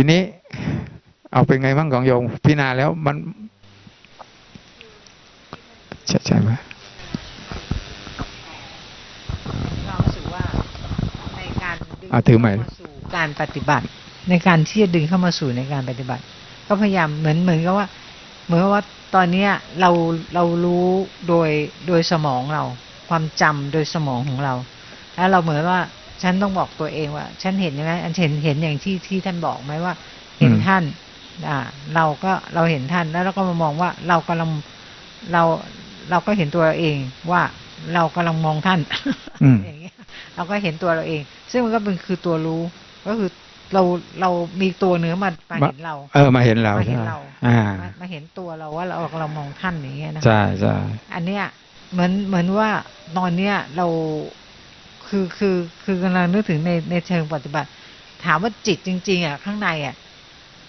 ทีนี้เอาเป็นไงบ้างของโยมพิจารณาแล้วมันใช่ใช่ไหมเรารู้สึกว่าในการดึงอะถือใหม่ เข้ามาสู่การปฏิบัติ ในการที่จะดึงเข้ามาสู่ในการปฏิบัติ ก็พยายามเหมือนเหมือนกับว่า เหมือนกับว่าตอนเนี้ยเราเรารู้โดยโดยสมองเรา ความจำโดยสมองของเรา แล้วเราเหมือนว่า ฉันต้องบอกตัวเองว่า ฉันเห็นอย่างนั้นอันเห็นเห็นอย่างที่ที่ท่านบอกไหมว่า เห็นอืมท่าน อ่า เราก็เราเห็นท่านแล้วเราก็มามองว่าเรากำลังเราเราก็เห็นตัวเราเองว่าเรากำลังมองท่านอืมอย่างเงี้ยเราก็เห็นตัวเราเอง ซึ่งมันก็เป็นคือตัวรู้ ก็คือเราเรามีตัวเนื้อมามาเห็นเรา เออมาเห็นเรามาเห็นใช่เราอ่ามามาเห็นตัวเราว่าเราเรามองท่านอย่างเงี้ยนะใช่ใช่อันเนี้ยเหมือนเหมือนว่าตอนเนี้ยเรา คือคือคือกำลังนึกถึงในในเชิงปฏิบัติ ถามว่าจิตจริง ๆอะข้างในอะ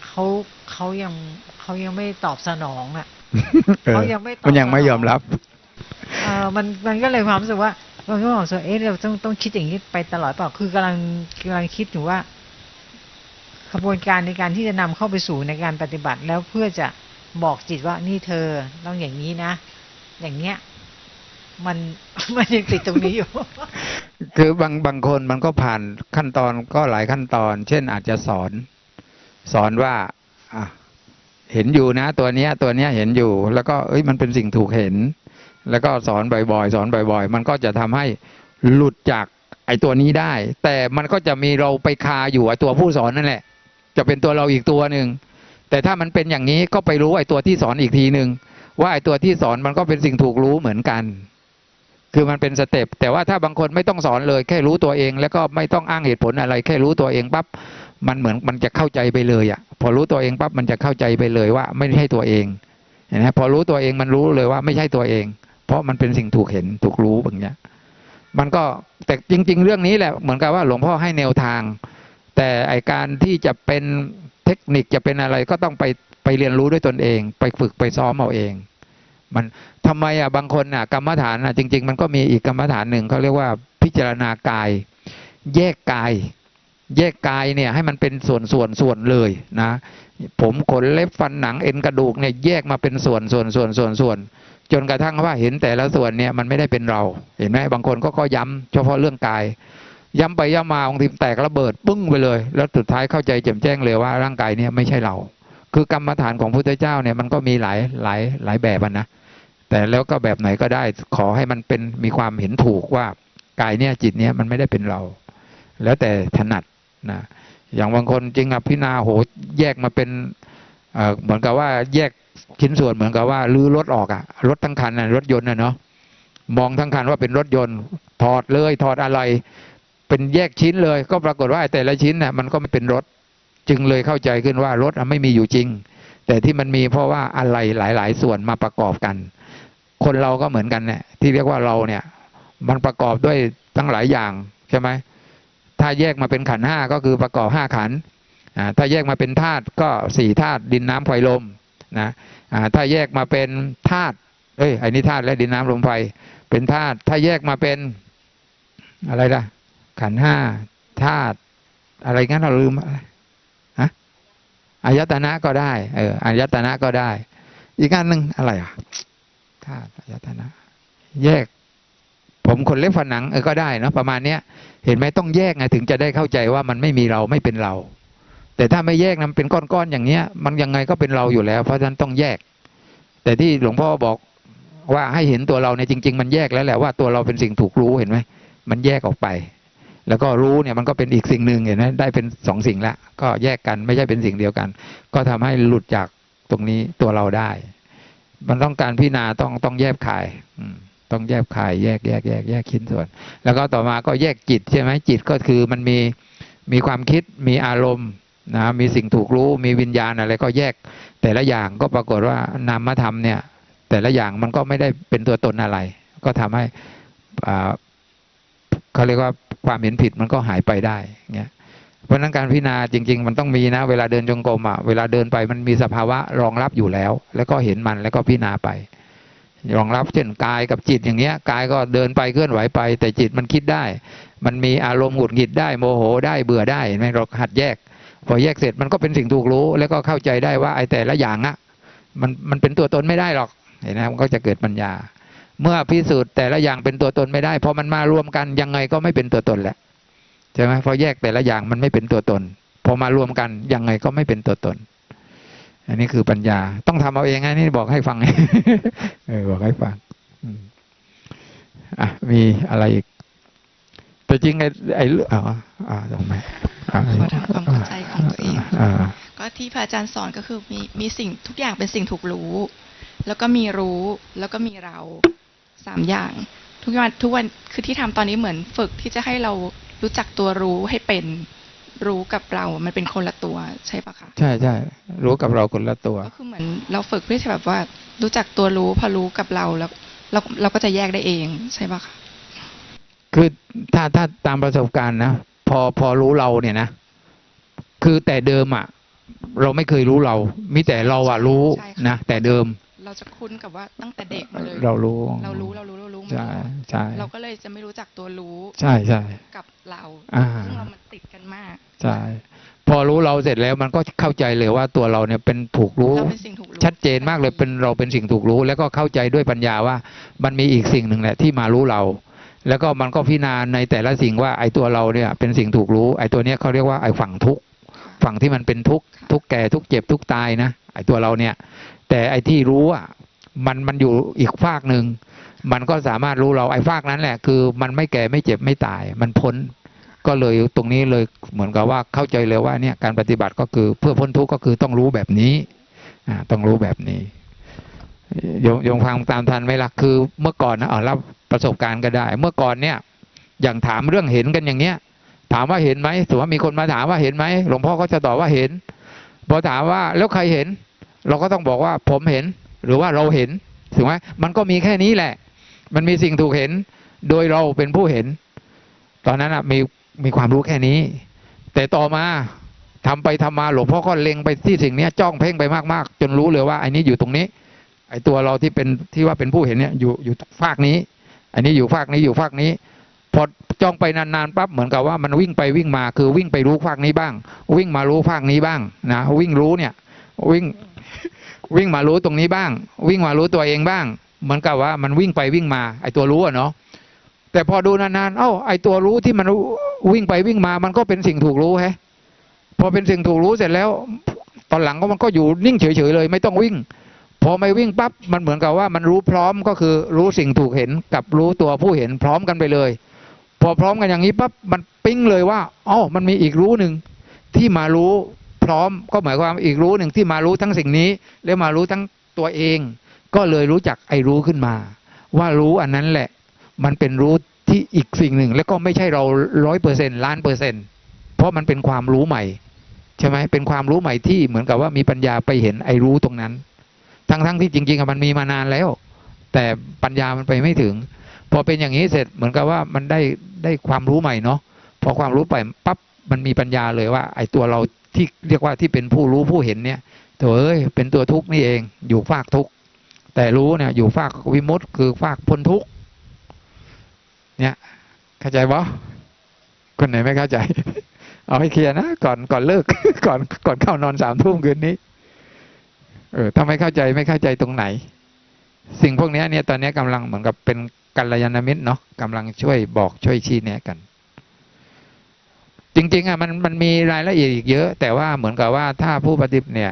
เขาเขายังเขายังไม่ตอบสนองอะเออเขายังไม่ตอบมันยังไม่สนองยอมรับเออมันมันก็เลยความรู้สึกว่ามันก็บอกว่าเอ๊ะเราต้องต้องคิดอย่างนี้ไปตลอดเปล่า คือกำลังกำลังคิดอยู่ว่าขบวนการในการที่จะนำเข้าไปสู่ในการปฏิบัติแล้วเพื่อจะบอกจิตว่านี่เธอต้องอย่างนี้นะ อย่างเงี้ย มันมันยังติดตรงนี้อยู่ คือบางบางคนมันก็ผ่านขั้นตอนก็หลายขั้นตอน เช่นอาจจะสอน สอนว่าอะเห็นอยู่นะ ตัวเนี้ย ตัวเนี้ยเห็นอยู่ แล้วก็เอ้ยมันเป็นสิ่งถูกเห็น แล้วก็สอนบ่อยๆ สอนบ่อย ๆ มันก็จะทำให้หลุดจากไอ้ตัวนี้ได้ แต่มันก็จะมีเราไปคาอยู่ไอ้ตัวผู้สอนนั่นแหละ จะเป็นตัวเราอีกตัวหนึ่งแต่ถ้ามันเป็นอย่างนี้ก็ไปรู้ไอ้ตัวที่สอนอีกทีหนึ่งว่าไอ้ตัวที่สอนมันก็เป็นสิ่งถูกรู้เหมือนกัน คือมันเป็นสเต็ปแต่ว่าถ้าบางคนไม่ต้องสอนเลย แค่รู้ตัวเอง แล้วก็ไม่ต้องอ้างเหตุผลอะไร แค่รู้ตัวเองปั๊บมันเหมือนมันจะเข้าใจไปเลยอะ่ะ พอรู้ตัวเองปั๊บมันจะเข้าใจไปเลยว่าไม่ใช่ตัวเองเห็นไหมพอรู้ตัวเองมันรู้เลยว่าไม่ใช่ตัวเอง เพราะมันเป็นสิ่งถูกเห็นถูกรู้แบบเนี้ยมันก็แต่จริง ๆ เรื่องนี้แหละเหมือนกับว่าหลวงพ่อให้แนวทาง แต่ไอการที่จะเป็นเทคนิคจะเป็นอะไรก็ต้องไปไปเรียนรู้ด้วยตนเอง ไปฝึกไปซ้อมเอาเอง มันทำไมอะบางคนอะกรรมฐานอะจริง ๆ มันก็มีอีกกรรมฐานหนึ่งเขาเรียกว่าพิจารณากาย แยกกาย แยกกายเนี่ยให้มันเป็นส่วนส่วนส่วนเลยนะ ผมขนเล็บฟันหนังเอ็นกระดูกเนี่ยแยกมาเป็นส่วนส่วนส่วนส่วนส่วนจนกระทั่งว่าเห็นแต่ละส่วนเนี่ยมันไม่ได้เป็นเราเห็นไหมบางคนก็ก็ย้ำเฉพาะเรื่องกาย ย้ำไปย้ำมาบางทีแตกระเบิดปึ้งไปเลย แล้วสุดท้ายเข้าใจแจ่มแจ้งเลยว่าร่างกายเนี่ยไม่ใช่เรา คือกรรมฐานของพุทธเจ้าเนี่ยมันก็มีหลายหลายหลายแบบนะ แต่แล้วก็แบบไหนก็ได้ขอให้มันเป็นมีความเห็นถูกว่ากายเนี่ยจิตเนี่ยมันไม่ได้เป็นเรา แล้วแต่ถนัดนะอย่างบางคนจริงอะพิจารณาโหแยกมาเป็นเหมือนกับว่าแยกชิ้นส่วนเหมือนกับว่าลื้อรถออกอะรถทั้งคันนะรถยนต์นะเนาะมองทั้งคันว่าเป็นรถยนต์ ถอดเลยถอดอะไรเป็นแยกชิ้นเลย ก็ปรากฏว่าแต่ละชิ้นน่ะมันก็ไม่เป็นรถ จึงเลยเข้าใจขึ้นว่ารถอะไม่มีอยู่จริง แต่ที่มันมีเพราะว่าอะไรหลาย ๆ ส่วนมาประกอบกัน คนเราก็เหมือนกันเนี่ยที่เรียกว่าเราเนี่ย มันประกอบด้วยทั้งหลายอย่างใช่ไหมถ้าแยกมาเป็นขันห้าก็คือประกอบห้าขันถ้าแยกมาเป็นธาตุก็สี่ธาตุดินน้ำไฟลมนะถ้าแยกมาเป็นธาตุเอ้ยไอ้นี่ธาตุและดินน้ำลมไฟเป็นธาตุถ้าแยกมาเป็นอะไรล่ะ ขันห้าธาตุอะไรงั้นเราลืมอะไรฮะอายตนะก็ได้เอออายตนะก็ได้ อีกอันหนึ่งอะไรอะ ธาตุอายตนะ แยก ผมขนเล็บฝันหนังเออก็ได้เนะประมาณเนี้ย เห็นไหมต้องแยกไงถึงจะได้เข้าใจว่ามันไม่มีเราไม่เป็นเรา แต่ถ้าไม่แยกนะมันเป็นก้อนๆอย่างเนี้ย มันยังไงก็เป็นเราอยู่แล้ว เพราะฉะนั้นต้องแยก แต่ที่หลวงพ่อบอกว่าให้เห็นตัวเราเนี่ยจริง ๆ มันแยกแล้วแหละว่าตัวเราเป็นสิ่งถูกรู้เห็นไหมมันแยกออกไป แล้วก็รู้เนี่ยมันก็เป็นอีกสิ่งหนึ่งเห็นไหมได้เป็นสองสิ่งละก็แยกกันไม่ใช่เป็นสิ่งเดียวกัน ก็ทำให้หลุดจากตรงนี้ตัวเราได้ มันต้องการพิจารณาต้องต้องแยกขาย อืมต้องแยกขายแยกแยกแยกแยกชิ้นส่วน แล้วก็ต่อมาก็แยกจิตใช่ไหมจิตก็คือมันมีมีความคิดมีอารมณ์นะมีสิ่งถูกรู้มีวิญญาณอะไรก็แยกแต่ละอย่างก็ปรากฏว่านามธรรมเนี่ย แต่ละอย่างมันก็ไม่ได้เป็นตัวตนอะไร ก็ทำให้เขาเรียกว่าความเห็นผิดมันก็หายไปได้เงี้ย เพราะนั้นการพิจารณาจริง ๆ มันต้องมีนะ เวลาเดินจงกรมอะเวลาเดินไปมันมีสภาวะรองรับอยู่แล้ว แล้วก็เห็นมันแล้วก็พิจารณาไปรองรับเช่นกายกับจิตอย่างเงี้ยกายก็เดินไปเคลื่อนไหวไป แต่จิตมันคิดได้ มันมีอารมณ์หงุดหงิดได้โมโหได้เบื่อได้ไหมเราหัดแยกพพอแยกเสร็จมันก็เป็นสิ่งถูกรู้ แล้วก็เข้าใจได้ว่าไอ้แต่ละอย่างอะมันมันเป็นตัวตนไม่ได้หรอกเห็นไหมมันก็จะเกิดปัญญา เมื่อพิสูจน์แต่ละอย่างเป็นตัวตนไม่ได้พอมันมารวมกันยังไงก็ไม่เป็นตัวตนแหละ ใช่ไหมพอแยกแต่ละอย่างมันไม่เป็นตัวตน พอมารวมกันยังไงก็ไม่เป็นตัวตน อันนี้คือปัญญา ต้องทำเอาเองนะนี่บอกให้ฟังเออบอกให้ฟังอืมอะมีอะไรอีกแต่จริงไอ้ไอ้เรื่องอ๋ออ่าตรงไหนอ่าขอทำความเข้าใจของตัวเองอ่าก็ที่พระอาจารย์สอนก็คือมีมีสิ่งทุกอย่างเป็นสิ่งถูกรู้ แล้วก็มีรู้แล้วก็มีเรา สามอย่าง ทุกวันทุกวันคือที่ทำตอนนี้เหมือนฝึกที่จะให้เรารู้จักตัวรู้ให้เป็นรู้กับเรา มันเป็นคนละตัวใช่ปะคะใช่ใช่รู้กับเราคนละตัว ก็คือเหมือนเราฝึกเพื่อจะแบบว่า รู้จักตัวรู้พอรู้กับเราแล้ว เราเราก็จะแยกได้เองใช่ปะคะคือถ้าถ้าตามประสบการณ์นะพอพอรู้เราเนี่ยนะคือแต่เดิมอะ เราไม่เคยรู้เรา มีแต่เราอะรู้ใช่ค่ะนะแต่เดิม เราจะคุ้นกับว่าตั้งแต่เด็กมาเลย เรารู้ เรารู้เรารู้เรารู้มาใช่ตลอดใช่เราก็เลยจะไม่รู้จักตัวรู้ ใช่ใช่กับเราอ่าซึ่งเรามันติดกันมาก ใช่ พอรู้เราเสร็จแล้วมันก็เข้าใจเลยว่าตัวเราเนี่ยเป็นถูกรู้เราเป็นสิ่งถูกรู้ ชัดเจนมากเลยเป็นเราเป็นสิ่งถูกรู้ แล้วก็เข้าใจด้วยปัญญาว่า มันมีอีกสิ่งหนึ่งแหละที่มารู้เรา แล้วก็มันก็พิจารณาในแต่ละสิ่งว่าไอ้ตัวเราเนี่ยเป็นสิ่งถูกรู้ ไอ้ตัวเนี้ยเขาเรียกว่าไอ้ฝั่งทุกข์ฝั่งที่มันเป็นทุกข์ทุกข์แก่ทุกข์เจ็บทุกข์ตายนะไอ้ตัวเราเนี่ย แต่ไอ้ที่รู้อะมันมันอยู่อีกฝากหนึ่งมันก็สามารถรู้เราไอ้ฝากนั้นแหละ คือ มันไม่แก่ไม่เจ็บไม่ตาย มันพ้น ก็เลยตรงนี้เลยเหมือนกับว่าเข้าใจเลยว่าเนี่ยการปฏิบัติก็คือเพื่อพ้นทุกข์ก็คือต้องรู้แบบนี้อ่าต้องรู้แบบนี้โยมโยมฟังตามทันไหมล่ะคือ เมื่อก่อนนะเอรับประสบการณ์ก็ได้ เมื่อก่อนเนี่ย อย่างถามเรื่องเห็นกันอย่างเนี้ย ถามว่าเห็นไหมสมมติว่ามีคนมาถามว่าเห็นไหมหลวงพ่อก็จะตอบว่าเห็นพอถามว่าแล้วใครเห็น เราก็ต้องบอกว่าผมเห็นหรือว่าเราเห็นถูกไหมมันก็มีแค่นี้แหละ มันมีสิ่งถูกเห็น โดยเราเป็นผู้เห็น ตอนนั้นอะมีมีความรู้แค่นี้ แต่ต่อมาทำไปทำมาหลวงพ่อก็เล็งไปที่สิ่งเนี้ยจ้องเพ่งไปมากๆ จนรู้เลยว่าไอ้นี้อยู่ตรงนี้ ไอ้ตัวเราที่เป็นที่ว่าเป็นผู้เห็นเนี่ยอยู่อยู่ฝากนี้ อันนี้อยู่ฝากนี้อยู่ฝากนี้พอจ้องไปนานๆปั๊บเหมือนกับว่ามันวิ่งไปวิ่งมาคือวิ่งไปรู้ฝากนี้บ้าง วิ่งมารู้ฝากนี้บ้างนะวิ่งรู้เนี่ย วิ่งวิ่งมารู้ตรงนี้บ้าง วิ่งมารู้ตัวเองบ้าง เหมือนกับว่ามันวิ่งไปวิ่งมาไอ้ตัวรู้อะเนาะแต่พอดูนานๆเอ้าไอ้ตัวรู้ที่มันวิ่งไปวิ่งมา มันก็เป็นสิ่งถูกรู้แฮะพอเป็นสิ่งถูกรู้เสร็จแล้ว ตอนหลังก็มันก็อยู่นิ่งเฉยๆเลย ไม่ต้องวิ่ง พอไม่วิ่งปั๊บมันเหมือนกับว่ามันรู้พร้อมก็คือรู้สิ่งถูกเห็นกับรู้ตัวผู้เห็นพร้อมกันไปเลย พอพร้อมกันอย่างนี้ปั๊บมันปิ้งเลยว่าอ๋อมันมีอีกรู้หนึ่งที่มารู้ ร้อม ก็หมายความอีกรู้หนึ่งที่มารู้ทั้งสิ่งนี้ แล้วมารู้ทั้งตัวเอง ก็เลยรู้จักไอ้รู้ขึ้นมา ว่ารู้อันนั้นแหละ มันเป็นรู้ที่อีกสิ่งหนึ่ง แล้วก็ไม่ใช่เราร้อยเปอร์เซ็นล้านเปอร์เซ็นเพราะมันเป็นความรู้ใหม่ใช่ไหมเป็นความรู้ใหม่ที่เหมือนกับว่ามีปัญญาไปเห็นไอ้รู้ตรงนั้น ทั้งๆที่จริงๆมันมีมานานแล้ว แต่ปัญญามันไปไม่ถึง พอเป็นอย่างนี้เสร็จเหมือนกับว่ามันได้ได้ความรู้ใหม่เนาะพอความรู้ไปปั๊บมันมีปัญญาเลยว่า ไอ้ตัวเรา ที่เรียกว่าที่เป็นผู้รู้ผู้เห็นเนี่ยตัวเอ้ยเป็นตัวทุกข์นี่เองอยู่ฝากทุกข์แต่รู้เนี่ยอยู่ฝากวิมุตติคือฝากพ้นทุกข์เนี่ยเข้าใจปะคนไหนไม่เข้าใจ เอาให้เคลียร์นะก่อนก่อนเลิกก่อนก่อนเข้านอนสามทุ่มคืนนี้ เออถ้าไม่เข้าใจไม่เข้าใจตรงไหน สิ่งพวกนี้เนี่ยตอนนี้ยกำลังเหมือนกับเป็นกัลยาณมิตรเนาะกำลังช่วยบอกช่วยชี้แนะกัน จริง ๆอะมันมันมีรายละเอียดอีกเยอะ แต่ว่าเหมือนกับว่าถ้าผู้ปฏิบัติเนี่ย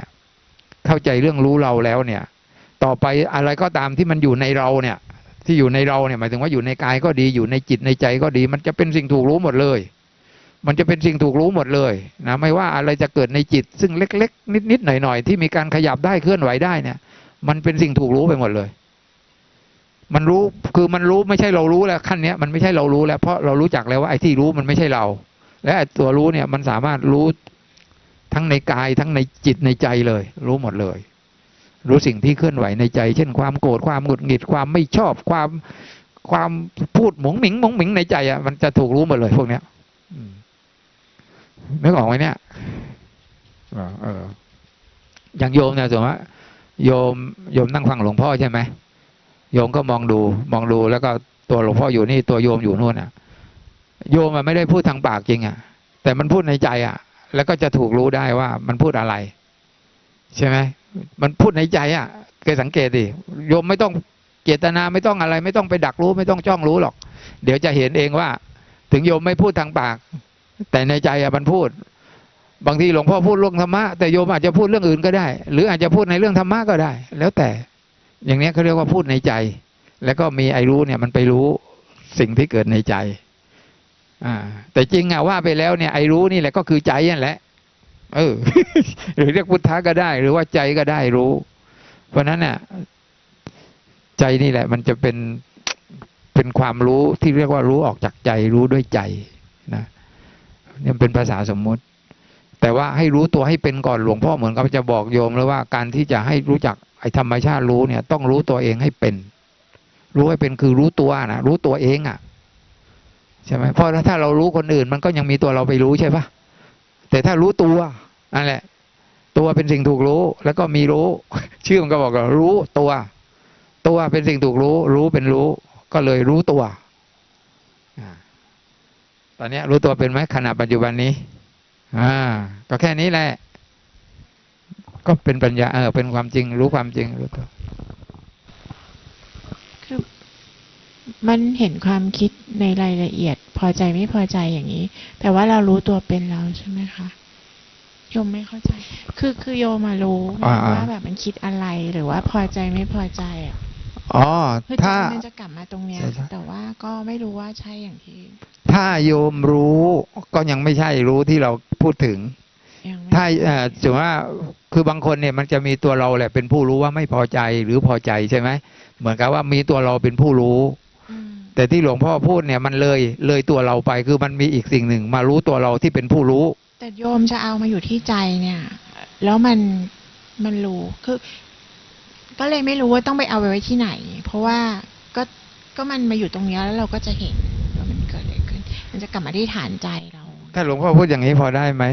เข้าใจเรื่องรู้เราแล้วเนี่ย ต่อไปอะไรก็ตามที่มันอยู่ในเราเนี่ย ที่อยู่ในเราเนี่ยหมายถึงว่าอยู่ในกายก็ดีอยู่ในจิตในใจก็ดี มันจะเป็นสิ่งถูกรู้หมดเลย มันจะเป็นสิ่งถูกรู้หมดเลยนะไม่ว่าอะไรจะเกิดในจิต ซึ่งเล็ก ๆ นิดๆหน่อยๆที่มีการขยับได้เคลื่อนไหวได้เนี่ย มันเป็นสิ่งถูกรู้ไปหมดเลยมันรู้คือมันรู้ไม่ใช่เรารู้แล้วขั้นเนี้ยมันไม่ใช่เรารู้แล้วเพราะเรารู้จักแล้วว่าไอ้ที่รู้มันไม่ใช่เรา และไอ้ตัวรู้เนี่ยมันสามารถรู้ทั้งในกายทั้งในจิตในใจเลย รู้หมดเลย รู้สิ่งที่เคลื่อนไหวในใจ เช่น ความโกรธความหงุดหงิดความไม่ชอบความความพูดหมงหมิงหมงหมิงในใจอะมันจะถูกรู้หมดเลยพวกเนี้ยอืมนึกออกไหมเนี่ยเออเอออย่างโยมเนี่ยสมมติว่าโยมโยมนั่งฟังหลวงพ่อใช่ไหมโยมก็มองดู มองดูแล้วก็ตัวหลวงพ่ออยู่นี่ตัวโยมอยู่นู่นอะ โยมมันไม่ได้พูดทางปากจริงอะ แต่มันพูดในใจอะ แล้วก็จะถูกรู้ได้ว่ามันพูดอะไร ใช่ไหมมันพูดในใจอะเคยสังเกตดิโยมไม่ต้องเจตนาไม่ต้องอะไร ไม่ต้องไปดักรู้ ไม่ต้องจ้องรู้หรอก เดี๋ยวจะเห็นเองว่า ถึงโยมไม่พูดทางปาก แต่ในใจอะมันพูด บางทีหลวงพ่อพูดเรื่องธรรมะแต่โยมอาจจะพูดเรื่องอื่นก็ได้ หรืออาจจะพูดในเรื่องธรรมะก็ได้ แล้วแต่ อย่างนี้เขาเรียกว่าพูดในใจ แล้วก็มีไอ้รู้เนี่ยมันไปรู้สิ่งที่เกิดในใจ อ่า แต่จริงอะว่าไปแล้วเนี่ยไอ้รู้นี่แหละก็คือใจนั่นแหละ เออ หรือเรียกพุทธะก็ได้ หรือว่าใจก็ได้รู้ เพราะนั้นเนี่ยใจนี่แหละ มันจะเป็นเป็นความรู้ที่เรียกว่ารู้ออกจากใจ รู้ด้วยใจนะนี่เป็นภาษาสมมุติ แต่ว่าให้รู้ตัวให้เป็นก่อนหลวงพ่อเหมือนกับจะบอกโยมเลยว่าการที่จะให้รู้จักไอ้ธรรมชาติรู้เนี่ย ต้องรู้ตัวเองให้เป็น รู้ให้เป็นคือรู้ตัวนะรู้ตัวเองอะ่ะ ใช่ไหมเพราะถ้าเรารู้คนอื่น มันก็ยังมีตัวเราไปรู้ใช่ปะแต่ถ้ารู้ตัวนั่นแหละ ตัวเป็นสิ่งถูกรู้ แล้วก็มีรู้ ชื่อมันก็บอกว่ารู้ตัว ตัวเป็นสิ่งถูกรู้ รู้เป็นรู้ ก็เลยรู้ตัวอ่าตอนนี้รู้ตัวเป็นไหมขณะปัจจุบันนี้ อ่า ก็แค่นี้แหละ ก็เป็นปัญญาเออเป็นความจริง รู้ความจริงรู้ตัว คือ มันเห็นความคิดในรายละเอียด พอใจไม่พอใจอย่างนี้ แต่ว่าเรารู้ตัวเป็นแล้วใช่ไหมคะโยมไม่เข้าใจ คือคือโยมมารู้อ่าอ่าว่าแบบมันคิดอะไรหรือว่าพอใจไม่พอใจอะอ๋อคือใจถ้ามันจะกลับมาตรงเนี้ยใช่ใช่แต่ว่าก็ไม่รู้ว่าใช่อย่างที่ ถ้าโยมรู้ก็ยังไม่ใช่รู้ที่เราพูดถึงยังไม่ถ้าเอ่อถือว่าคือบางคนเนี่ยมันจะมีตัวเราแหละเป็นผู้รู้ว่าไม่พอใจหรือพอใจใช่ไหมเหมือนกับว่ามีตัวเราเป็นผู้รู้อืม แต่ที่หลวงพ่อพูดเนี่ยมันเลยเลยตัวเราไปคือมันมีอีกสิ่งหนึ่ง มารู้ตัวเราที่เป็นผู้รู้ แต่โยมจะเอามาอยู่ที่ใจเนี่ย แล้วมันมันรู้คือ ก็เลยไม่รู้ว่าต้องไปเอาไปไว้ที่ไหน เพราะว่าก็ก็มันมาอยู่ตรงเนี้ยแล้วเราก็จะเห็นว่ามันเกิดอะไรขึ้น มันจะกลับมาที่ฐานใจเรา ถ้าหลวงพ่อพูดอย่างนี้พอได้ไหม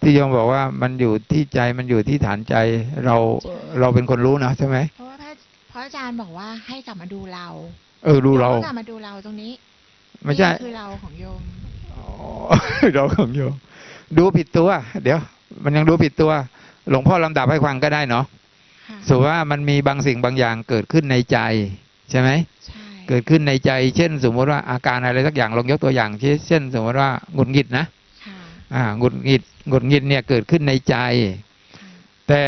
ที่โยมบอกว่ามันอยู่ที่ใจมันอยู่ที่ฐานใจเราเราเป็นคนรู้นะใช่ไหมเพราะว่าพระเพราะอาจารย์บอกว่าให้กลับมาดูเรา เออดูเราโยมก็กลับมาดูเราตรงนี้ไม่ใช่นี่คือเราของโยม อ๋อ เราของโยมดูผิดตัว เดี๋ยว มันยังดูผิดตัว หลวงพ่อลำดับให้ฟังก็ได้เนาะค่ะสมมติว่ามันมีบางสิ่งบางอย่างเกิดขึ้นในใจ ใช่ไหม ใช่เกิดขึ้นในใจ เช่น สมมติว่าอาการอะไรสักอย่างลองยกตัวอย่างเช่นเช่น สมมติว่าหงุดหงิดนะ ค่ะอ่าหงุดหงิดหงุดหงิดเนี่ยเกิดขึ้นในใจ ค่ะแต่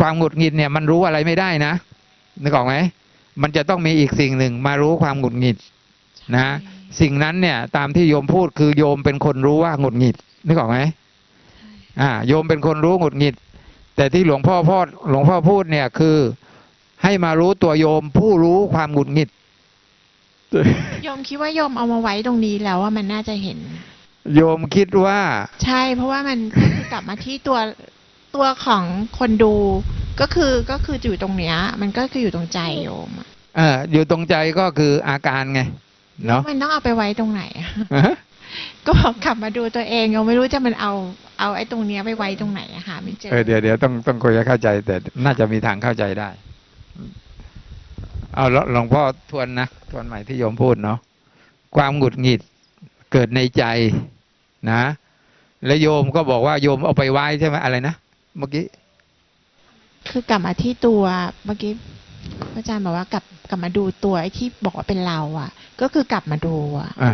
ความหงุดหงิดเนี่ยมันรู้อะไรไม่ได้นะนึกออกไหม มันจะต้องมีอีกสิ่งหนึ่งมารู้ความหงุดหงิดนะใช่สิ่งนั้นเนี่ยตามที่โยมพูดคือโยมเป็นคนรู้ว่าหงุดหงิดนึกออกไหมใช่อ่าโยมเป็นคนรู้หงุดหงิด แต่ที่หลวงพ่อพูดหลวงพ่อพูดเนี่ยคือให้มารู้ตัวโยมผู้รู้ความหงุดหงิดโยมคิดว่าโยมเอามาไว้ตรงนี้แล้วว่ามันน่าจะเห็น โยมคิดว่า ใช่ เพราะว่ามันก็คือกลับมาที่ตัวตัวของคนดู ก็คือก็คืออยู่ตรงเนี้ย มันก็คืออยู่ตรงใจโยมอะเอออยู่ตรงใจก็คืออาการไงเนาะมันต้องเอาไปไว้ตรงไหนอะก็บอกกลับมาดูตัวเองโยมไม่รู้จะมันเอาเอาไอ้ตรงเนี้ยไปไว้ตรงไหนอะหาไม่เจอเออเดี๋ยวเดี๋ยวต้องต้องคุยให้เข้าใจ แต่น่าจะมีทางเข้าใจได้ เอาแล้วหลวงพ่อทวนนะทวนใหม่ที่โยมพูดเนาะความหงุดหงิดเกิดในใจนะ และโยมก็บอกว่าโยมเอาไปไว้ใช่ไหมอะไรนะเมื่อกี้ คือกลับมาที่ตัวเมื่อกี้พระอาจารย์บอกว่ากลับกลับมาดูตัวไอ้ที่บอกว่าเป็นเราอะก็คือกลับมาดูอะอ่า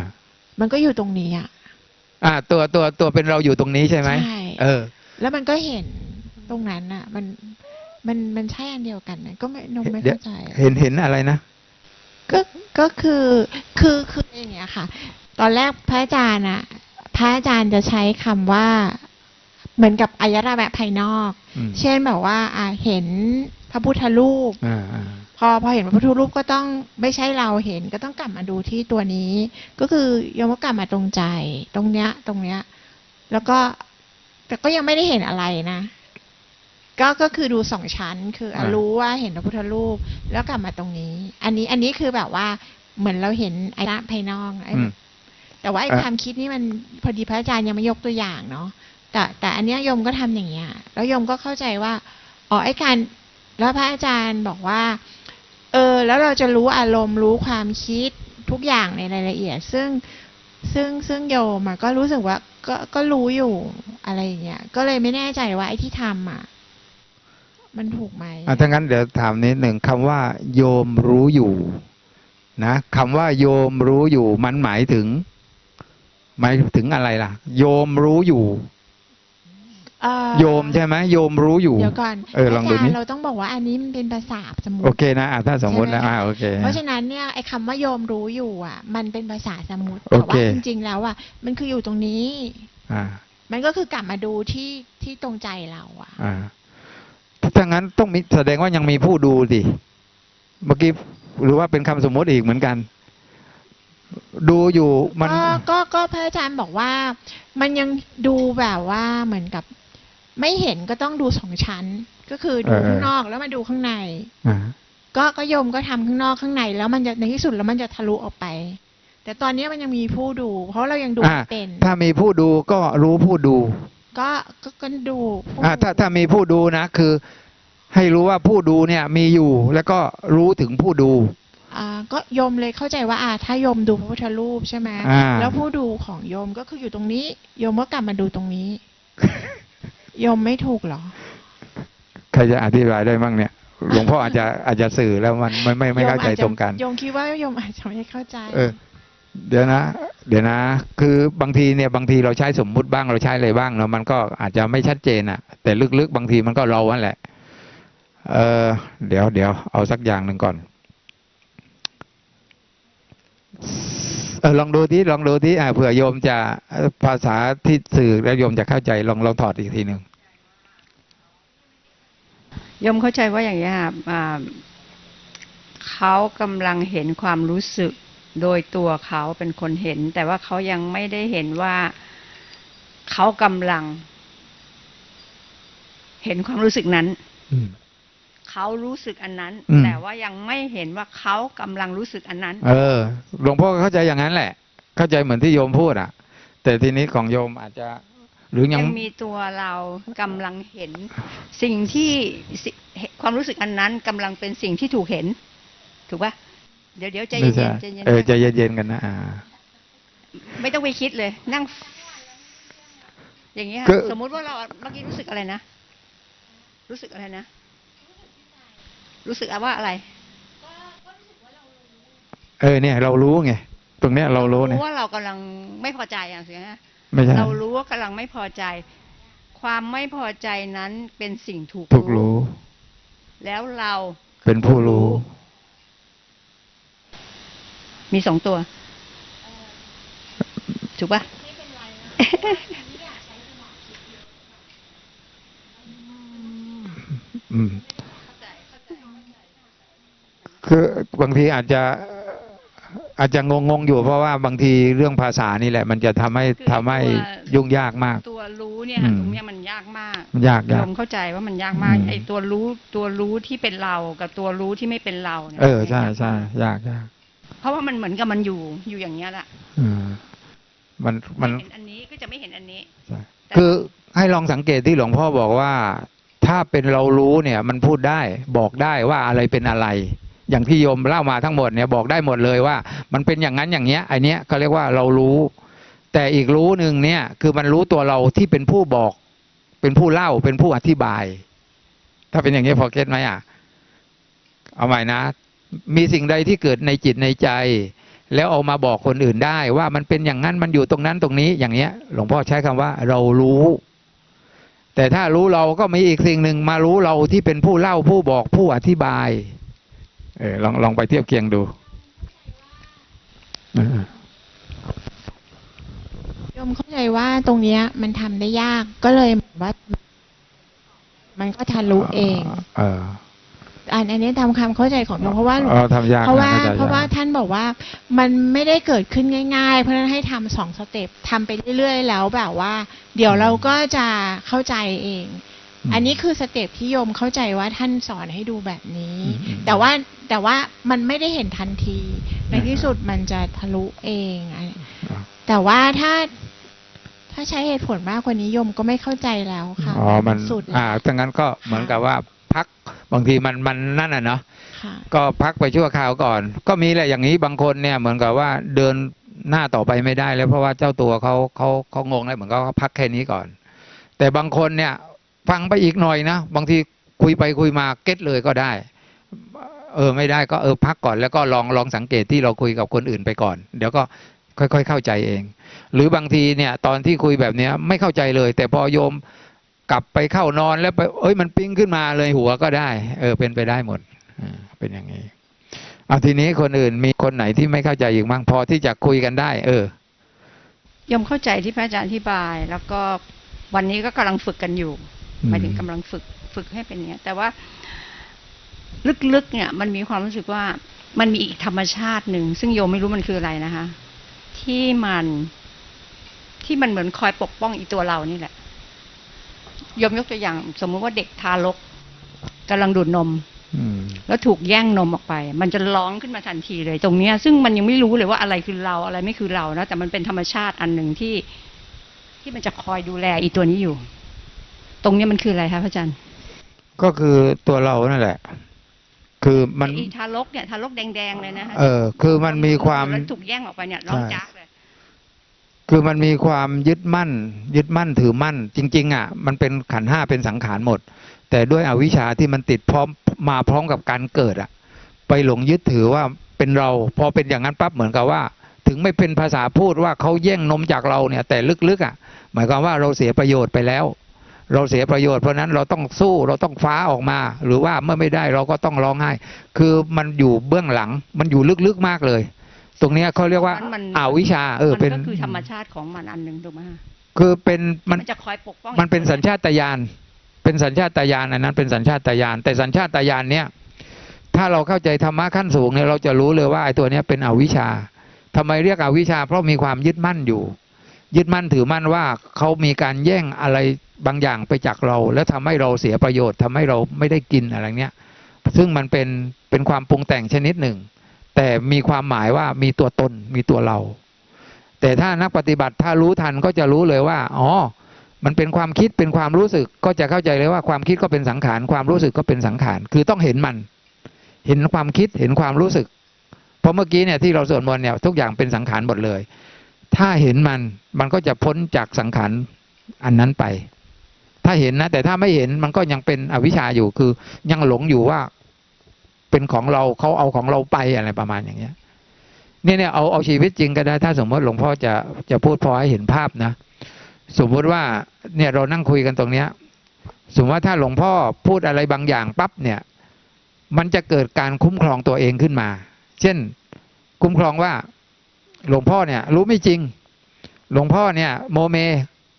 มันก็อยู่ตรงนี้อะอ่า ตัวตัวตัวเป็นเราอยู่ตรงนี้ใช่ไหมใช่เออ แล้วมันก็เห็นตรงนั้นอะมันมันมันใช่อันเดียวกันนะก็ไม่นมไม่เดี๋ยวเข้าใจอะเห็นเห็นอะไรนะก็ก็คือคือคืออย่างเงี้ยค่ะ ตอนแรกพระอาจารย์อะพระอาจารย์จะใช้คำว่า เหมือนกับอายตนะแบบภายนอก อืม เช่นแบบว่าอ่าเห็นพระพุทธรูป อ่าอ่า พอพอเห็นพระพุทธรูปก็ต้องไม่ใช่เราเห็นก็ต้องกลับมาดูที่ตัวนี้ ก็คือโยมก็กลับมาตรงใจ ตรงเนี้ย ตรงเนี้ย แล้วก็แต่ก็ยังไม่ได้เห็นอะไรนะ ก็ก็คือดูสองชั้น คืออะอ่า รู้รู้ว่าเห็นพระพุทธรูปแล้วกลับมาตรงนี้ อันนี้อันนี้คือแบบว่าเหมือนเราเห็นไอ้ละภายนอกไอ้อืม แต่ว่าไอ้เอ่อความคิดนี่มันพอดีพระอาจารย์ยังไม่ยกตัวอย่างเนาะ แต่แต่อันเนี้ยโยมก็ทำอย่างเงี้ยแล้วโยมก็เข้าใจว่าอ๋อไอ้การแล้วพระอาจารย์บอกว่า เออ แล้วเราจะรู้อารมณ์รู้ความคิดทุกอย่างในรายละเอียด ซึ่งซึ่งซึ่งโยมก็รู้สึกว่าก็ก็รู้อยู่อะไรอย่างเงี้ยก็เลยไม่แน่ใจว่าไอ้ที่ทำอะ มันถูกไหมอะถ้างั้นเดี๋ยวถามนิดหนึ่งคำว่า โยมรู้อยู่ นะคำว่าโยมรู้อยู่ มันหมายถึง หมายถึงอะไรล่ะ โยมรู้อยู่ เอ่อโยมใช่ไหมโยมรู้อยู่ เดี๋ยวก่อนเออลองดูาจารนี่ย์เราต้องบอกว่าอันนี้มันเป็นภาษาสมมโอติ เคนะอะถ้าสมมตินะใช่ไหม อ่าโอเค เพราะฉะนั้นเนี่ยไอ้คำว่าโยมรู้อยู่อะ มันเป็นภาษาสมมติโอแต่เคว่าจริงๆแล้วอะมันคืออยู่ตรงนี้ อ่ามันก็คือกลับมาดูที่ที่ตรงใจเราอะ อ่าถ้างั้นต้องมีแสดงว่ายังมีผู้ดูสิเมื่อกี้หรือว่าเป็นคำสมมติอีกเหมือนกัน ดูอยู่มัน ก็ก็ก็พระอาจารย์บอกว่า มันยังดูแบบว่าเหมือนกับ ไม่เห็นก็ต้องดูสองชั้น ก็คือดูเออข้างนอกแล้วมาดูข้างในอ่าก็ก็โยมก็ทำข้างนอกข้างใน แล้วมันจะในที่สุดแล้วมันจะทะลุออกไป แต่ตอนนี้มันยังมีผู้ดู เพราะเรายังดูอ่าไม่เป็น ถ้ามีผู้ดูก็รู้ผู้ดู ก็ก็ก็ดูผู้อ่าถ้าถ้ามีผู้ดูนะ คือ ให้รู้ว่าผู้ดูเนี่ยมีอยู่แล้วก็รู้ถึงผู้ดูอ่าก็โยมเลยเข้าใจว่าอ่าถ้าโยมดูพระพุทธรูปใช่ไหมอ่าแล้วผู้ดูของโยมก็คืออยู่ตรงนี้โยมก็กลับมาดูตรงนี้โยมไม่ถูกเหรอ ใครจะอธิบายได้บ้างเนี่ย หลวงพ่ออาจจะอาจจะสื่อแล้วมันไม่ไม่ไม่เข้าใจโยอจจะตรงกันโยมคิดว่าโยมอาจจะไม่เข้าใจ เออ เดี๋ยวนะ เดี๋ยวนะ คือบางทีเนี่ยบางทีเราใช้สมมุติบ้างเราใช้อะไรบ้างเนาะมันก็อาจจะไม่ชัดเจนอะแต่ลึกๆ บางทีมันก็เรานั่นแหละ เออเดี๋ยวเดี๋ยวเอาสักอย่างหนึ่งก่อนเออลองดูที่ลองดูที่อ่าเผื่อโยมจะเอ่อภาษาที่สื่อแล้วโยมจะเข้าใจลองลองถอดอีกทีหนึ่งโยมเข้าใจว่าอย่างนี้ยค่ะอ่าเขากำลังเห็นความรู้สึกโดยตัวเขาเป็นคนเห็น แต่ว่าเขายังไม่ได้เห็นว่าเขากำลัง เห็นความรู้สึกนั้นอืม เขารู้สึกอันนั้น อืม แต่ว่ายังไม่เห็นว่าเขากำลังรู้สึกอันนั้น เออหลวงพ่อก็เข้าใจอย่างนั้นแหละ เข้าใจเหมือนที่โยมพูดอะ แต่ทีนี้ของโยมอาจจะ หรือยัยังงมีตัวเรากำลังเห็น สิ่งที่สิความรู้สึกอันนั้นกำลังเป็นสิ่งที่ถูกเห็น ถูกปะเดี๋ยวเดี๋ยวใจไม่เย็ใช่นๆใจเย็นเออนะใจเย็นๆกันนะอ่า ไม่ต้องไปคิดเลย นั่ง อย่างนี้คืค่ะอสมมุติว่าเราเมื่อกี้รู้สึกอะไรนะรู้สึกอะไรนะ รู้สึกว่าอะไรเออเนี่ย เรารู้ไงตรงเนี้ยเรารู้เนี่ยรู้ว่าเรากำลังไม่พอใจอย่างเสียนะไม่ใช่เรารู้ว่ากำลังไม่พอใจ ความไม่พอใจนั้นเป็นสิ่งถูกถูกรู้ แล้วเราเป็นผู้รู้ มีสองตัวถูกปะอืม คือบางทีอาจจะอาจจะงงๆอยู่เพราะว่าบางทีเรื่องภาษานี่แหละ มันจะทำให้คือทำให้ตัว ยุ่งยากมาก ตัวรู้เนี่ยค่ะอืม ตรงเนี้ยมันยากมากมันยากโยยาก มเข้าใจว่ามันยากมากอืม ไอ้ตัวรู้ตัวรู้ที่เป็นเรากับตัวรู้ที่ไม่เป็นเราเนี่ยเออมันใช่ยากใช่มากยากยากเพราะว่ามันเหมือนกับมันอยู่อยู่อย่างเงี้ยแหละอืมมันมันไเห็นอันนี้ก็จะไม่เห็นอันนี้ ใช่แต่ คือให้ลองสังเกตที่หลวงพ่อบอกว่า ถ้าเป็นเรารู้เนี่ย มันพูดได้บอกได้ว่าอะไรเป็นอะไร อย่างที่โยมเล่ามาทั้งหมดเนี่ยบอกได้หมดเลยว่า มันเป็นอย่างนั้นอย่างเนี้ยไอเนี้ยเขาเรียกว่าเรารู้ แต่อีกรู้หนึ่งเนี่ยคือมันรู้ตัวเราที่เป็นผู้บอก เป็นผู้เล่าเป็นผู้อธิบาย ถ้าเป็นอย่างนี้พอเก็ตไหมอะเอาใหม่นะ มีสิ่งใดที่เกิดในจิตในใจ แล้วเอามาบอกคนอื่นได้ว่ามันเป็นอย่างนั้นมันอยู่ตรงนั้นตรงนี้อย่างเนี้ย หลวงพ่อใช้คำว่าเรารู้แต่ถ้ารู้เราก็มีอีกสิ่งหนึ่งมารู้เราที่เป็นผู้เล่าผู้บอกผู้อธิบาย เออลองลองไปเทียบเคียงดูเออโยมเข้าใจว่าตรงเนี้ย มันทำได้ยากก็เลยเหมือนว่า มันก็ทะลุเองเอออันอันนี้ตามความเข้าใจของโยมเพราะว่าเออทำยากเพราะว่านข้ใจเพราะว่าท่านบอกว่ามันไม่ได้เกิดขึ้นง่ายๆ เพราะฉะนั้นให้ทำสองสเต็ปทำไปเรื่อยๆ แล้วแบบว่า เดี๋ยวเราก็จะเข้าใจเองม อันนี้คือสเต็ปที่โยมเข้าใจว่าท่านสอนให้ดูแบบนี้อืมอืมแต่ว่าแต่ว่ามันไม่ได้เห็นทันที ในอืมที่สุดมันจะทะลุเองอะอะแต่ว่าถ้าถ้าใช้เหตุผลมากกว่านี้โยมก็ไม่เข้าใจแล้วค่ะอ๋อมันสุดแล้วอ่าถ้างั้นก็เหมือนกับว่าพักบางทีมันมันนั่นอะเนาะค่ะก็พักไปชั่วคราวก่อน ก็มีแหละอย่างนี้บางคนเนี่ยเหมือนกับว่าเดินหน้าต่อไปไม่ได้แล้วเพราะว่าเจ้าตัวเขาเขาเขางงแล้วเหมือนกับเขาพักแค่นี้ก่อน แต่บางคนเนี่ย ฟังไปอีกหน่อยนะ บางทีคุยไปคุยมาเก็ตเลยก็ได้ เออไม่ได้ก็เออพักก่อนแล้วก็ลองลองสังเกตที่เราคุยกับคนอื่นไปก่อน เดี๋ยวก็ค่อย ๆ เข้าใจเอง หรือบางทีเนี่ย ตอนที่คุยแบบเนี้ยไม่เข้าใจเลย แต่พอโยมกลับไปเข้านอนแล้วไปเอ้ยมันปิ้งขึ้นมาเลยหัวก็ได้ เออเป็นไปได้หมดอ่าเป็นอย่างนี้เอาทีนี้คนอื่นมีคนไหนที่ไม่เข้าใจอีกบ้างพอที่จะคุยกันได้ เออยมเข้าใจที่พระอาจารย์อธิบาย แล้วก็วันนี้ก็กำลังฝึกกันอยู่ หมายถึงกำลังฝึกฝึกให้เป็นอย่างเงี้ย แต่ว่าลึกๆเนี่ย มันมีความรู้สึกว่ามันมีอีกธรรมชาติหนึ่ง ซึ่งโยมไม่รู้มันคืออะไรนะคะ ที่มันที่มันเหมือนคอยปกป้องอีตัวเรานี่แหละโยมยกตัวอย่าง สมมุติว่าเด็กทารกกำลังดูดนมอืมแล้วถูกแย่งนมออกไป มันจะร้องขึ้นมาทันทีเลย ตรงเนี้ย ซึ่งมันยังไม่รู้เลยว่าอะไรคือเราอะไรไม่คือเรานะแต่มันเป็นธรรมชาติอันหนึ่งที่ที่มันจะคอยดูแลอีตัวนี้อยู่ ตรงเนี้ยมันคืออะไรคะพระอาจารย์ ก็คือตัวเรานั่นแหละ คือมันอีทารกเนี่ยทารกแดงๆเลยนะคะเออ คือมันมีความแล้วถูกแย่งออกไปเนี่ยร้องใช่จักเลยคือมันมีความยึดมั่น ยึดมั่นถือมั่น จริง ๆ อะ มันเป็นขันธ์ห้าเป็นสังขารหมด แต่ด้วยอวิชชาที่มันติดพร้อมมาพร้อมกับการเกิดอะ ไปหลงยึดถือว่าเป็นเรา พอเป็นอย่างนั้นปั๊บเหมือนกับว่า ถึงไม่เป็นภาษาพูดว่าเขาแย่งนมจากเราเนี่ย แต่ลึกๆอะ หมายความว่าเราเสียประโยชน์ไปแล้ว เราเสียประโยชน์เพราะฉะนั้นเราต้องสู้เราต้องฟ้าออกมา หรือว่าเมื่อไม่ได้เราก็ต้องร้องไห้ คือมันอยู่เบื้องหลังมันอยู่ลึกๆมากเลย ตรงเนี้ยเขาเรียกว่ามันอาวิชชาเออมันเป็นก็คือธรรมชาติของมันอันหนึ่งถูกไหมคะคือเป็นมันมันจะคอยปกป้องมันเป็นสัญชาตญาณเป็นสัญชาตญาณอันนั้นเป็นสัญชาตญาณแต่สัญชาตญาณเนี้ยถ้าเราเข้าใจธรรมะขั้นสูงเนี่ยเราจะรู้เลยว่าไอ้ตัวเนี้ยเป็นอวิชชาทำไมเรียกอวิชชา เพราะมีความยึดมั่นอยู่ ยึดมั่นถือมั่นว่าเขามีการแย่งอะไร บางอย่างไปจากเรา แล้วทำให้เราเสียประโยชน์ทำให้เราไม่ได้กินอะไรเนี้ยซึ่งมันเป็นเป็นความปรุงแต่งชนิดหนึ่ง แต่มีความหมายว่ามีตัวตนมีตัวเรา แต่ถ้านักปฏิบัติถ้ารู้ทันก็จะรู้เลยว่าอ๋อมันเป็นความคิดเป็นความรู้สึกก็จะเข้าใจเลยว่าความคิดก็เป็นสังขารความรู้สึกก็เป็นสังขารคือต้องเห็นมัน เห็นความคิดเห็นความรู้สึก เพราะเมื่อกี้เนี่ยที่เราสวดมนต์เนี่ยทุกอย่างเป็นสังขารหมดเลย ถ้าเห็นมันมันก็จะพ้นจากสังขารอันนั้นไป ถ้าเห็นนะ แต่ถ้าไม่เห็นมันก็ยังเป็นอวิชชาอยู่คือ ยังหลงอยู่ว่า เป็นของเราเขาเอาของเราไปอะไรประมาณอย่างเงี้ย เนี่ยเนี่ยเอาเอาชีวิตจริงก็ได้ ถ้าสมมติหลวงพ่อจะจะพูดพอให้เห็นภาพนะสมมุติว่าเนี่ยเรานั่งคุยกันตรงเนี้ย สมมติว่าถ้าหลวงพ่อพูดอะไรบางอย่างปั๊บเนี่ย มันจะเกิดการคุ้มครองตัวเองขึ้นมา เช่น คุ้มครองว่า หลวงพ่อเนี่ย รู้ไม่จริง หลวงพ่อเนี่ย โมเม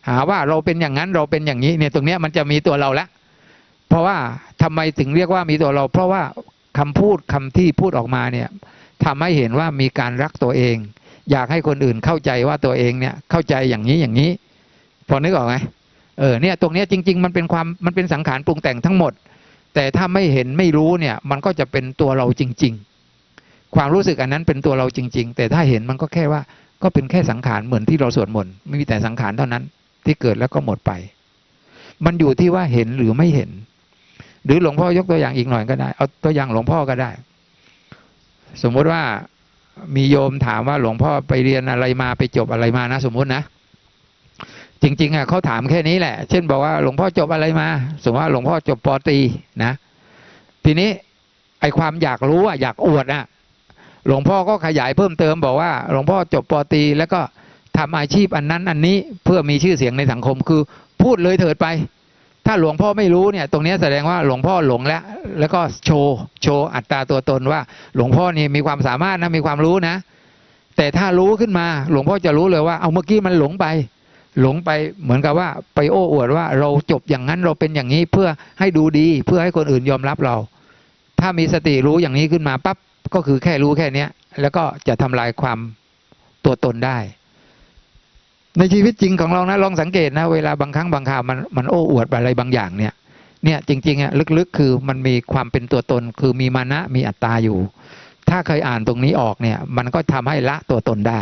หาว่าเราเป็นอย่างนั้นเราเป็นอย่างนี้เนี่ยตรงเนี้ยมันจะมีตัวเราละ เพราะว่าทำไมถึงเรียกว่ามีตัวเรา เพราะว่าคำพูดคำที่พูดออกมาเนี่ยทำให้เห็นว่ามีการรักตัวเอง อยากให้คนอื่นเข้าใจว่าตัวเองเนี่ยเข้าใจอย่างนี้อย่างนี้ พอนึกออกไหมเออเนี่ยตรงนี้จริง ๆ มันเป็นความมันเป็นสังขารปรุงแต่งทั้งหมด แต่ถ้าไม่เห็นไม่รู้เนี่ย มันก็จะเป็นตัวเราจริง ๆ ความรู้สึกอันนั้นเป็นตัวเราจริง ๆ แต่ถ้าเห็นมันก็แค่ว่า ก็เป็นแค่สังขารเหมือนที่เราสวดมนต์ไม่มีแต่สังขารเท่านั้น ที่เกิดแล้วก็หมดไป มันอยู่ที่ว่าเห็นหรือไม่เห็น หรือหลวงพ่อยกตัวอย่างอีกหน่อยก็ได้ เอาตัวอย่างหลวงพ่อก็ได้ สมมุติว่ามีโยมถามว่าหลวงพ่อไปเรียนอะไรมาไปจบอะไรมานะ สมมุตินะ จริง ๆอะเขาถามแค่นี้แหละ เช่นบอกว่าหลวงพ่อจบอะไรมา สมมติว่าหลวงพ่อจบปอตรีนะ ทีนี้ไอความอยากรู้อะอยากอวดอะหลวงพ่อก็ขยายเพิ่มเติมบอกว่า หลวงพ่อจบปอตรีแล้วก็ ทำอาชีพอันนั้นอันนี้เพื่อมีชื่อเสียงในสังคมคือพูดเลยเถิดไป ถ้าหลวงพ่อไม่รู้เนี่ย ตรงนี้แสดงว่าหลวงพ่อหลงแล้ว แล้วก็โชว์โชว์อัตราตัวตนว่า หลวงพ่อนี่มีความสามารถนะมีความรู้นะ แต่ถ้ารู้ขึ้นมาหลวงพ่อจะรู้เลยว่าเอาเมื่อกี้มันหลงไป หลงไปเหมือนกับว่าไปโอ้อวดว่าเราจบอย่างนั้นเราเป็นอย่างนี้เพื่อให้ดูดีเพื่อให้คนอื่นยอมรับเรา ถ้ามีสติรู้อย่างนี้ขึ้นมาปั๊บก็คือแค่รู้แค่เนี้ยแล้วก็จะทำลายความตัวตนได้ ในชีวิตจริงของเรานะลองสังเกตนะ เวลาบางครั้งบางคราวมันมันโอ้อวดอะไรบางอย่างเนี่ย เนี่ยจริงๆอะลึกๆ คือมันมีความเป็นตัวตน คือมีมานะมีอัตตาอยู่ ถ้าเคยอ่านตรงนี้ออกเนี่ย มันก็ทำให้ละตัวตนได้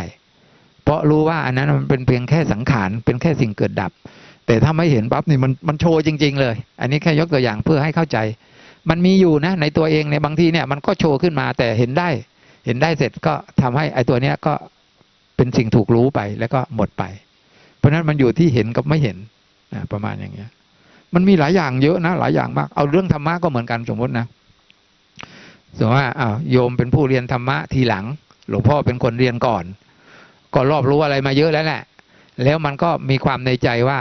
เพราะรู้ว่าอันนั้นมันเป็นเพียงแค่สังขารเป็นแค่สิ่งเกิดดับ แต่ถ้าไม่เห็นปั๊บนี่มันมันโชว์จริง ๆ เลย อันนี้แค่ยกตัวอย่างเพื่อให้เข้าใจ มันมีอยู่นะ ในตัวเองในบางทีเนี่ยมันก็โชว์ขึ้นมาแต่เห็นได้ เห็นได้เสร็จก็ทำให้ไอ้ตัวเนี้ยก็เป็นสิ่งถูกรู้ไปแล้วก็หมดไป ราะฉะนั้นมันอยู่ที่เห็นกับไม่เห็นนะประมาณอย่างเงี้ย มันมีหลายอย่างเยอะนะหลายอย่างมากเอาเรื่องธรรมะก็เหมือนกันสมมตินะสมมติว่าอ้าวโยมเป็นผู้เรียนธรรมะทีหลัง หลวงพ่อเป็นคนเรียนก่อน ก็รอบรู้อะไรมาเยอะแล้วแหละแล้วมันก็มีความในใจว่า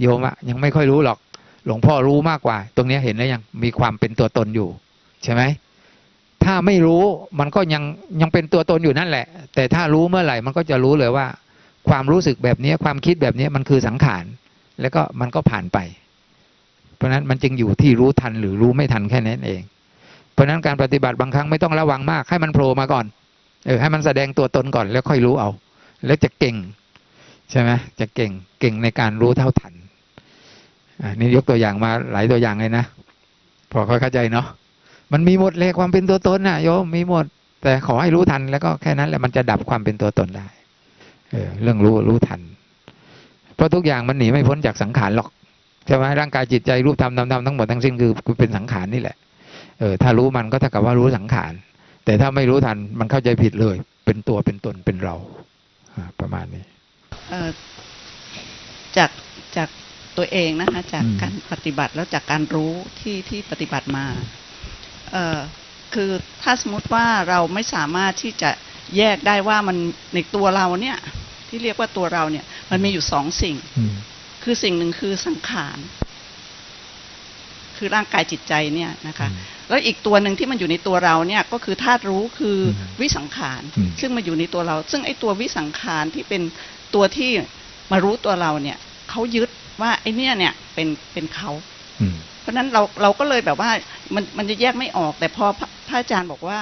โยมอะยังไม่ค่อยรู้หรอก หลวงพ่อรู้มากกว่า ตรงนี้เห็นแล้วยังมีความเป็นตัวตนอยู่ ใช่ไหมถ้าไม่รู้มันก็ยังยังเป็นตัวตนอยู่นั่นแหละ แต่ถ้ารู้เมื่อไหร่มันก็จะรู้เลยว่า ความรู้สึกแบบนี้ความคิดแบบนี้มันคือสังขาร แล้วก็มันก็ผ่านไป เพราะนั้นมันจึงอยู่ที่รู้ทันหรือรู้ไม่ทันแค่นั้นเอง เพราะนั้นการปฏิบัติบางครั้งไม่ต้องระวังมากให้มันโผล่มาก่อนเออให้มันแสดงตัวตนก่อนแล้วค่อยรู้เอา แล้วจะเก่ง ใช่ไหมจะเก่งเก่งในการรู้เท่าทันอ่านี่ยกตัวอย่างมาหลายตัวอย่างเลยนะพอเข้าใจเนาะมันมีหมดเลยความเป็นตัวตนน่ะโยมมีหมด แต่ขอให้รู้ทันแล้วก็แค่นั้นแหละมันจะดับความเป็นตัวตนได้ เออเรื่องรู้รู้ทัน เพราะทุกอย่างมันหนีไม่พ้นจากสังขารหรอกใช่ไหมร่างกายจิตใจรูปธรรมนามธรรมทั้งหมดทั้งสิ้นคือคือเป็นสังขารนี่แหละเออถ้ารู้มันก็เท่ากับว่ารู้สังขาร แต่ถ้าไม่รู้ทันมันเข้าใจผิดเลย เป็นตัวเป็นตนเป็นเราอ่าประมาณนี้เอ่อจากจากตัวเองนะคะ จากอืมการปฏิบัติแล้วจากการรู้ที่ที่ปฏิบัติมาเอ่อคือถ้าสมมติว่าเราไม่สามารถที่จะแยกได้ว่ามันในตัวเราเนี่ย ที่เรียกว่าตัวเราเนี่ย มันมีอยู่สองสิ่งอืมคือสิ่งหนึ่งคือสังขาร คือร่างกายจิตใจเนี่ยนะคะ แล้วอีกตัวหนึ่งที่มันอยู่ในตัวเราเนี่ย ก็คือธาตุรู้คืออมวิสังขารอืมซึ่งมาอยู่ในตัวเรา ซึ่งไอ้ตัววิสังขารที่เป็นตัวที่มารู้ตัวเราเนี่ยเขายึดว่าไอ้เนี่ยเนี่ยเป็นเป็นเขาอืมเพราะฉะนั้นเราเราก็เลยแบบว่ามันมันจะแยกไม่ออก แต่พอพระพระอาจารย์บอกว่า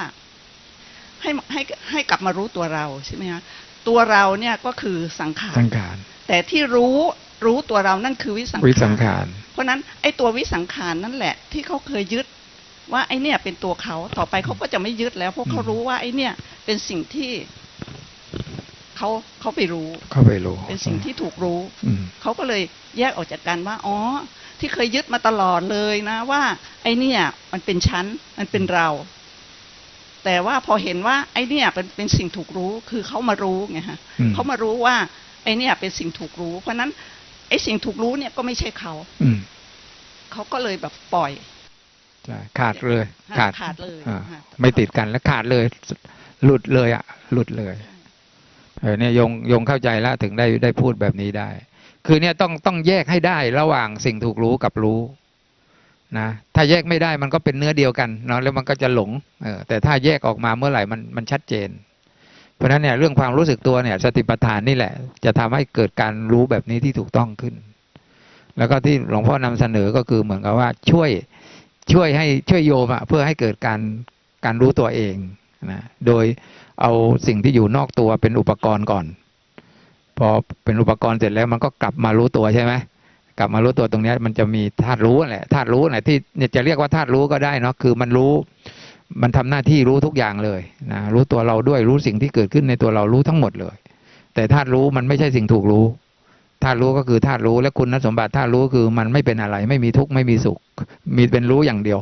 ให้ให้ให้กลับมารู้ตัวเราใช่ไหมคะ ตัวเราเนี่ยก็คือสังขารสังขารแต่ที่รู้รู้ตัวเรานั่นคือวิสังขารวิสังขารเพราะฉะนั้นไอ้ตัววิสังขารนั่นแหละที่เขาเคยยึดว่าไอ้เนี่ยเป็นตัวเขาต่อไปเขาก็จะไม่ยึดแล้วเพราะเขารู้ว่าไอ้เนี่ยเป็นสิ่งที่เขาเขาไปรู้เข้าไปรู้ เป็นสิ่งที่ถูกรู้อืมเขาก็เลยแยกออกจากกันว่าอ๋อ ที่เคยยึดมาตลอดเลยนะ ว่า ไอ้เนี่ย มันเป็นชั้นมันเป็นเรา แต่ว่าพอเห็นว่าไอ้เนี่ยเป็นเป็นสิ่งถูกรู้คือเขามารู้ไงฮะอืมเขามารู้ว่า ไอ้เนี่ยเป็นสิ่งถูกรู้ เพราะฉะนั้นไอ้สิ่งถูกรู้เนี่ยก็ไม่ใช่เขาอืมเขาก็เลยแบบปล่อยใช่ขาดเลย ขาดขาดเลยอ่าค่ะไม่ติดกันแล้วขาดเลย หลุดเลยอะ หลุดเลยเออเนี่ยโยงโยงเข้าใจแล้วถึงได้ได้พูดแบบนี้ได้ คือเนี่ยต้องต้องแยกให้ได้ระหว่างสิ่งถูกรู้กับรู้ นะถ้าแยกไม่ได้มันก็เป็นเนื้อเดียวกันเนาะแล้วมันก็จะหลงเออแต่ถ้าแยกออกมาเมื่อไหร่มันมันชัดเจน เพราะฉะนั้นเนี่ยเรื่องความรู้สึกตัวเนี่ยสติปัฏฐานนี่แหละ จะทำให้เกิดการรู้แบบนี้ที่ถูกต้องขึ้น แล้วก็ที่หลวงพ่อนำเสนอก็คือเหมือนกับว่าช่วยช่วยให้ช่วยโยมอะเพื่อให้เกิดการการรู้ตัวเองนะโดยเอาสิ่งที่อยู่นอกตัวเป็นอุปกรณ์ก่อน พอเป็นอุปกรณ์เสร็จแล้วมันก็กลับมารู้ตัวใช่ไหม ลับมารู้ตัวตรงนี้มันจะมีธาตุรู้แหละธาตุรู้นั่นแหละที่จะเรียกว่าธาตุรู้ก็ได้เนาะคือมันรู้ มันทำหน้าที่รู้ทุกอย่างเลยนะรู้ตัวเราด้วยรู้สิ่งที่เกิดขึ้นในตัวเรารู้ทั้งหมดเลย แต่ธาตุรู้มันไม่ใช่สิ่งถูกรู้ธาตุรู้ก็คือธาตุรู้และคุณสมบัติธาตุรู้คือมันไม่เป็นอะไร ไม่มีทุกข์ไม่มีสุข มีเป็นรู้อย่างเดียว